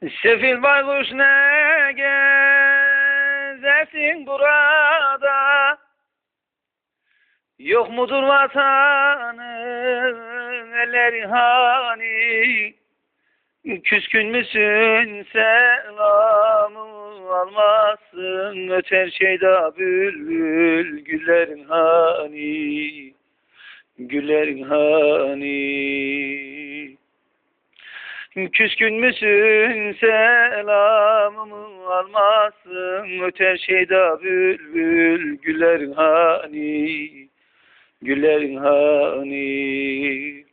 Sefil baykuş ne gezersin burada? Yok mudur vatanın elleri hani? Küskün müsün selamı almazsın Öter şeyda bülbül güllerin hani? Güllerin hani Küskün müsün selamımı almazsın? Öter şeyda bülbül güllerin hani Güllerin hani.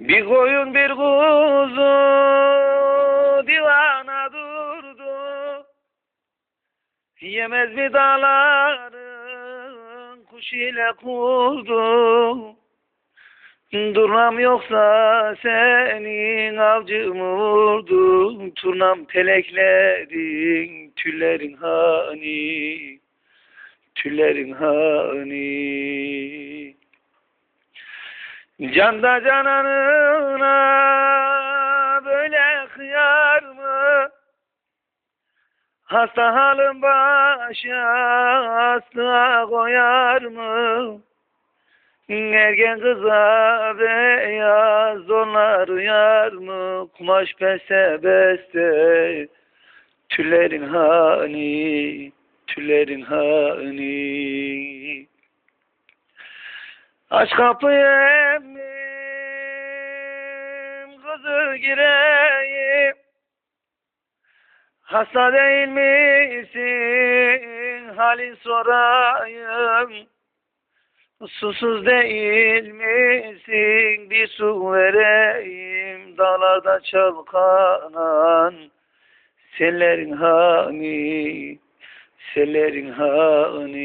Bir koyun bir kuzu divana durdu. Yemez mi dağların kuş ile kurdu Durnam yoksa senin avcımı vurdu Turnam pelekledin tüllerin hani Tüllerin hani Canda cananına böyle kıyar mı? Hasta halin başa asla koyar mı? Ergen kıza beyaz donlar uyar mı? Kumaş beste beste. Tüllerin hani, tüllerin hani. Aç kapıyı emmim, kızı gireyim. Hasta değil misin, halin sorayım Susuz değil misin? Bir su vereyim Dağlarda çalkanan. Sellerin hani Sellerin hani